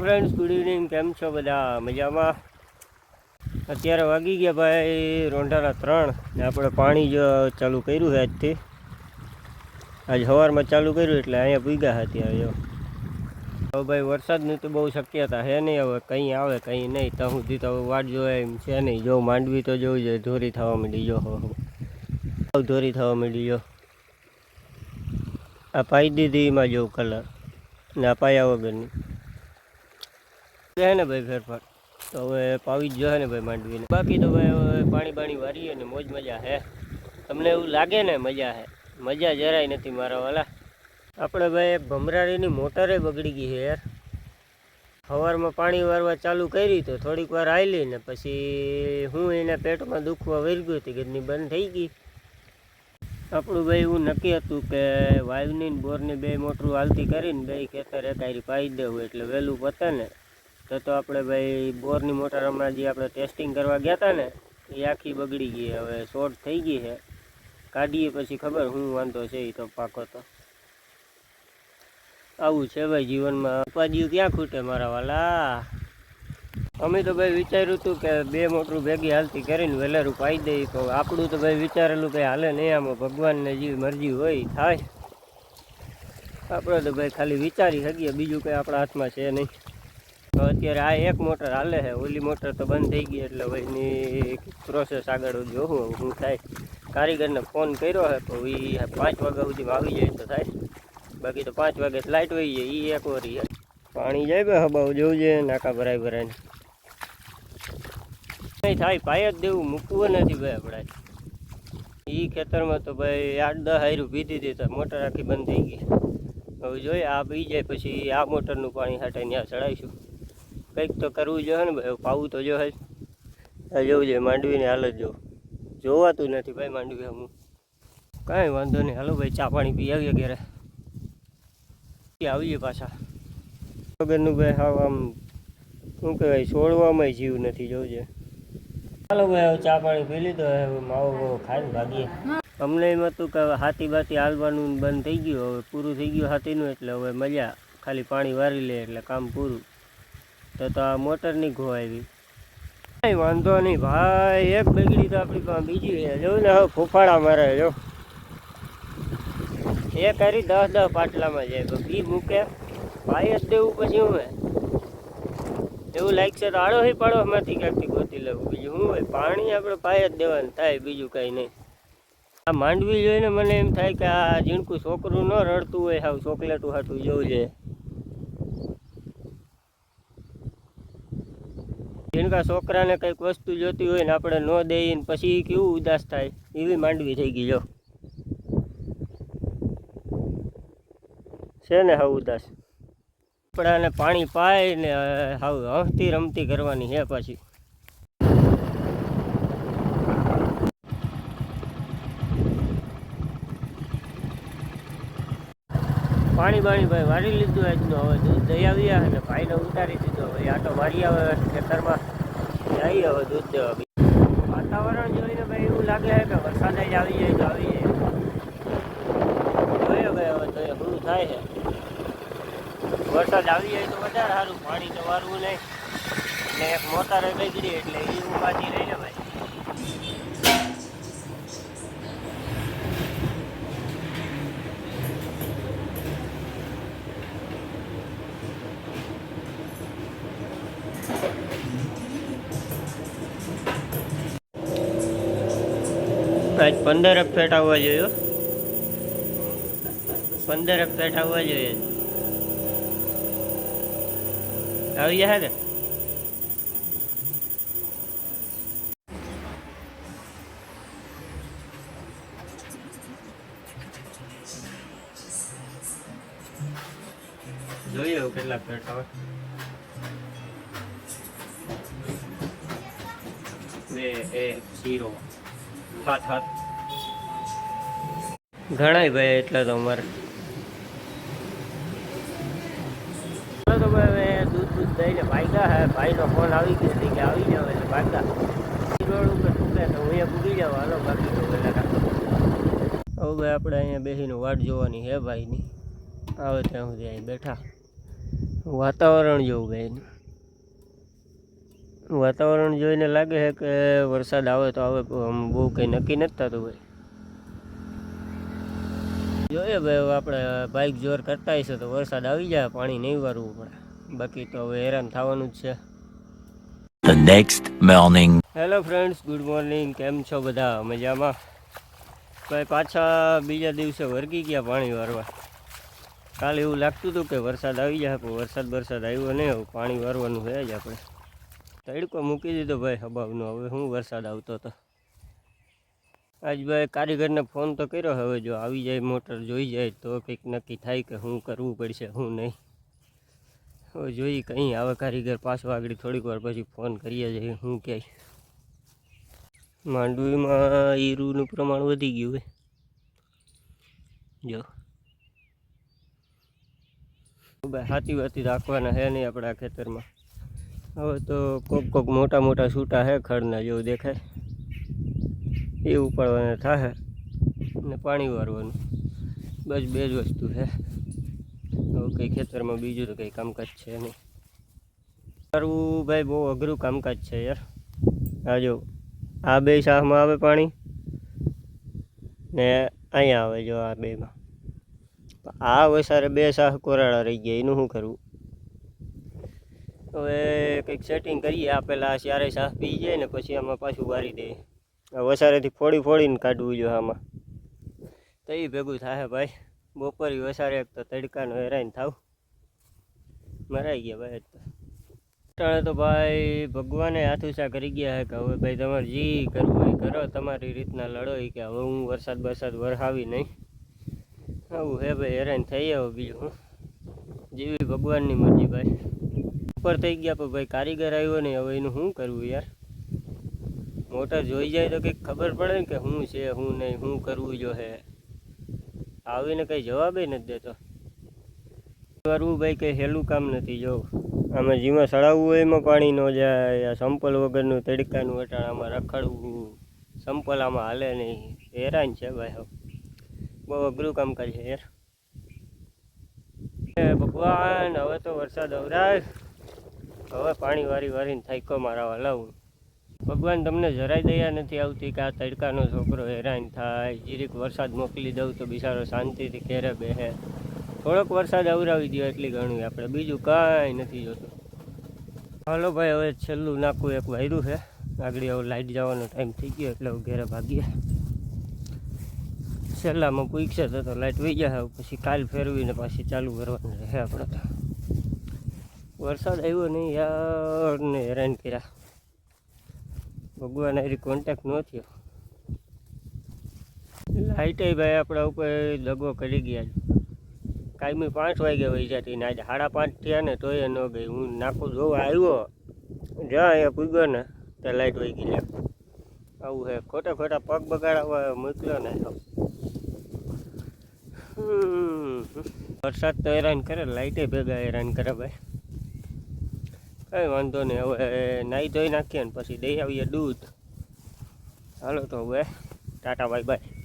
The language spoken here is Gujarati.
ફ્રેન્ડ્સ ગુડ ઇવનિંગ કેમ છો બધા? મજામાં? અત્યારે વાગી ગયા ભાઈ રોંઢાના ત્રણ ને આપણે પાણી જ ચાલુ કર્યું છે આજથી. આજ સવારમાં ચાલુ કર્યું એટલે અહીંયા ભૂગ્યા હતી હવે હવે ભાઈ વરસાદની તો બહુ શક્યતા છે નહીં. હવે કંઈ આવે, કંઈ નહીં. ત્યાં સુધી તો હવે વાટ જોવે એમ છે નહીં. જો માંડવી તો જોવું જોઈએ ધોરી થવા માંડી જો. હો હો. ધોરી થવા માંડી જો. આ પાઈ દીધી એમાં જો કલર ને આ પાયા વગરની. છે ને ભાઈ ફેરફાર તો હવે પાવી જ જોઈએ ને ભાઈ માંડવીને. બાકી તો ભાઈ હવે પાણી બાણી વારીએ ને મોજ મજા હે. તમને એવું લાગે ને મજા હે? મજા જરાય નથી મારા વાલા. આપણે ભાઈ ભમરાળીની મોટરે બગડી ગઈ છે યાર. સવારમાં પાણી વારવા ચાલુ કરી તો થોડીક વાર આવેલી ને પછી હું એને પેટમાં દુખવા વરી ગયું હતી ઘરની બંધ થઈ ગઈ. આપણું ભાઈ એવું નક્કી હતું કે વાયુની બોરની બે મોટરું હાલતી કરીને બે ખેતર એકારી પાઈ દેવું એટલે વહેલું પતે ને. તો તો આપણે ભાઈ બોરની મોટર હમણાં જે આપણે ટેસ્ટિંગ કરવા ગયા હતા ને, એ આખી બગડી ગઈ હવે શોર્ટ થઈ ગઈ છે. કાઢીએ પછી ખબર શું વાંધો છે એ તો પાકો તો. આવું છે ભાઈ જીવનમાં. ઉપાધિઓ ક્યાં ખૂટે મારા વાલા? અમે તો ભાઈ વિચાર્યું હતું કે બે મોટરું ભેગી હાલતી કરીને વેલેરું પાઈ દઈએ તો આપણું તો ભાઈ વિચારેલું કંઈ હાલે નહીં, આમાં ભગવાનને જે મરજી હોય થાય. આપણે તો ભાઈ ખાલી વિચારી શકીએ, બીજું કંઈ આપણા હાથમાં છે નહીં. તો અત્યારે આ એક મોટર હાલે છે. ઓલી મોટર તો બંધ થઈ ગઈ એટલે એની પ્રોસેસ આગળ જોવું શું થાય. કારીગરને ફોન કર્યો છે, તો એ પાંચ વાગ્યા સુધી આવી જાય તો થાય. બાકી તો પાંચ વાગે લાઇટ વહી જાય એ એક વરી પાણી જાય બે હબાવ જોવું જોઈએ નાકા ભરાય ભરાય નહીં થાય પાય જ દેવું, મૂકવું નથી ભાઈ આપણે એ ખેતરમાં તો ભાઈ આઠ દસ હાયરું પીધી હતી, તો મોટર આખી બંધ થઈ ગઈ. હવે જોઈએ, આ પી જાય, પછી આ મોટરનું પાણી હાટે ત્યાં ચડાવીશું. કંઈક તો કરવું જોઈએ ને ભાઈ, પાવું તો જો. હજ જોવું જોઈએ માંડવીની હાલત જો. જોવાતું નથી ભાઈ માંડવી હું કાંઈ વાંધો નહીં. હાલો ભાઈ, ચા પાણી પી આવીએ ઘરે. આવીએ પાછા. વગરનું ભાઈ હા આમ, શું કહેવાય, છોડવામાં જીવ નથી જોજે ચાલો ભાઈ, હવે ચા પાણી પી લીધો માવો બાવો ખાઈને ભાગીએ. અમને એમ હતું કે હાથી બાતી હાલવાનું બંધ થઈ ગયું, હવે પૂરું થઈ ગયું હાથીનું, એટલે હવે મજા. ખાલી પાણી વારી લે, એટલે કામ પૂરું. તો તો આ મોટરની ઘો આવી. કાંઈ વાંધો નહીં ભાઈ, એક બગડી તો આપણી પાસે બીજી છે જોયું ને હવે ફૂફાડા મારે, જો. એ કરી દસ દસ પાટલામાં જાય. તો બી મૂકે. ભાઈ જ દેવું પછી હું હે? એવું લાગશે તો આડોશી પાડોશમાંથી ક્યાંકથી ગોતી લેવું બીજું શું હોય પાણી આપણે પાય જ દેવાનું થાય, બીજું કાંઈ નહીં. આ માંડવી જોઈને મને એમ થાય કે આ ઝીણકું છોકરું ન રડતું હોય, હાવ ચોકલેટું હાટું જોવું છે. ઝીણકા છોકરાને કંઈક વસ્તુ જોતી હોય ને આપણે ન દઈએ ને પછી કેવું ઉદાસ થાય, એવી માંડવી થઈ ગઈ જો. છે ને હા ઉદાસ. આપણાને પાણી પાય ને હાવ હંસતી રમતી કરવાની છે પાછી. પાણી બાણી ભાઈ વાળી લીધું આજનું. હવે દૂધ દઈ આવ્યા અને ભાઈને ઉતારી દીધો. હવે આટો મારી આવે ખેતરમાં જઈ હવે દૂધ દેવા. વાતાવરણ જોઈને ભાઈ એવું લાગે છે કે વરસાદ જ આવી જાય તો આવી જાય જોઈએ ભાઈ હવે તો શું થાય છે. વરસાદ આવી જાય તો વધારે સારું. પાણી તો વારવું નહીં. ને એક મોટારે ગઈ એટલે એ ઉપાધી રહીને ભાઈ. આજ પંદર ફેટ આવવા જોઈએ. પંદર ફેટ આવવા જોઈએ. આવી ગયા ને? જોઈએ કેટલા ફેટ આવે. બે, એક જીરો સાત સાત ઘણાય ભાઈ એટલે તો અમારે. તો ભાઈ દૂધ દૂધ દઈને ભાગ્યા હે. ભાઈનો ફોન આવી ગયો કે આવી જાવ એટલે ભાગ્યા. રોડ ઉપર હું અહીંયા પૂગી જાવ હાલો, બાકી તો પેલા ભાઈ આપણે અહીંયા બેસીને વાટ જોવાની હે ભાઈની. આવે ત્યાં સુધી અહીં બેઠા. વાતાવરણ જોવું ભાઈ વાતાવરણ જોઈને લાગે છે કે વરસાદ આવે તો આવે બહુ કંઈ નક્કી નથી થતું ભાઈ. જોઈએ ભાઈ આપણે બાઇક જોર કરતા હશે તો વરસાદ આવી જાય પાણી નહીં વારવું પડે. બાકી તો હવે હેરાન થવાનું જ છે. The next morning. Hello friends good morning કેમ છો બધા? મજામાં? ભાઈ પાછા બીજા દિવસે વર્ગી ગયા પાણી વારવા. કાલે એવું લાગતું હતું કે વરસાદ આવી જાય પણ વરસાદ વરસાદ આવ્યો નહીં હવે પાણી વારવાનું છે જ આપણે. તડકો મૂકી દીધો ભાઈ અભાવનો. હવે હું વરસાદ આવતો હતો આજ ભાઈ કારીગરને ફોન તો કર્યો, હવે જો આવી જાય, મોટર જોઈ જાય, તો કંઈક નક્કી થાય કે શું કરવું પડશે શું નહીં. હવે જોઈએ કંઈ આવે કારીગર પાછો આગળ થોડીક વાર પછી ફોન કરીએ છીએ શું કહે માંડવીમાં ઈરુનું પ્રમાણ વધી ગયું હોય જો. ભાઈ હાથી વાતી રાખવાના છે નહીં આપણા ખેતરમાં. હવે તો કોક કોક મોટા મોટા છૂટા છે, ખડના જેવું દેખાય. એ ઉપાડવાના થાય ને પાણી વારવાનું. બસ બે જ વસ્તુ છે. હવે કંઈ ખેતરમાં બીજું તો કંઈ કામકાજ છે નહીં. કરવું ભાઈ બહુ અઘરું કામકાજ છે યાર. આ જો, આ બે શાહમાં આવે પાણી ને અહીંયા આવે જો આ બેમાં. આ વસારે બે શાહ કોરાળા રહી ગયા, એનું શું કરવું? હવે કંઈક સેટિંગ કરીએ, આ પહેલાં ચારે શાહ પી જાય ને પછી આમાં પાછું વારી દઈએ. વસારેથી ફોડી ફોડીને કાઢવું જોઈએ આમાં. તો એ ભેગું થાય ભાઈ. બપોરી વસારે એક તો તડકાનો હેરાન થાવ. મરાઈ ગયા ભાઈ તો. અટાણે તો ભાઈ ભગવાને હાથુસા કરી ગયા હે કે હવે ભાઈ તમારે જે કરવું એ કરો. તમારી રીતના લડો એ કે હવે હું વરસાદ બરસાદ વરસાવી નહીં. આવું હે ભાઈ હેરાન થઈ આવો બીજું હું. જેવી ભગવાનની મરજી ભાઈ. ઉપર થઈ ગયા પણ ભાઈ કારીગર આવ્યો નહીં. હવે એનું શું કરવું યાર? મોટર જોઈ જાય તો કંઈક ખબર પડે ને કે શું છે શું નહીં શું કરવું જો હે. આવીને કંઈ જવાબે નથી દેતો. કરવું ભાઈ કંઈ હેલું કામ નથી, જો. આમાં જીમાં સળાવવું હોય એમાં પાણી ન જાય, આ સંપલ વગરનું તડકાનું વટાણ આમાં રખડવું, સંપલ આમાં હાલે નહીં. હેરાન છે ભાઈ બહુ અઘરું કામ છે યાર હે ભગવાન, હવે તો વરસાદ અવરાય. હવે પાણી વારી વારીને થાઈકો મારા લાવું. ભગવાન તમને જરાય દયા નથી આવતી કે આ તડકાનો છોકરો હેરાન થાય, જીરીક વરસાદ મોકલી દઉં તો બિચારો શાંતિથી ઘેરે બેહે. થોડોક વરસાદ અવરાવી દો એટલી ઘણું આપણે, બીજું કાંઈ નથી જોતું. હાલો ભાઈ, હવે છેલ્લું નાખું એક વાયરું છે. આગળ હવે લાઇટ જવાનો ટાઈમ થઈ ગયો એટલે ઘેરે ભાગીએ. છેલ્લામાં પૂછશે તો લાઇટ વહી જાય પછી કાલ ફેરવીને પાછી ચાલુ કરવાનું રહે આપણે તો. વરસાદ આવ્યો નહીં, યાર, ને હેરાન કર્યા. ભગવાન હારી કોન્ટેક્ટ ન થયો. લાઇટે ભાઈ આપણા ઉપર દગો કરી ગયા કાયમી પાંચ વાગ્યા વહી જતી ને આજે સાડા પાંચ થયા ને તોય ન ગઈ. હું નાખું જોવા આવ્યો. જ્યાં અહીંયા પૂગ્યો ને. ત્યાં લાઇટ વહી ગઈ. આવું હે. ખોટા ખોટા પગ બગાડવા મોકલ્યો ને. વરસાદ તો હેરાન કરે. લાઇટે ભેગા હેરાન કરે ભાઈ. કઈ વાંધો નહીં. હવે નાહી ધોઈ નાખીએ ને પછી દઈ આવીએ દૂધ. હાલો તો હવે, ટાટા, બાય બાય.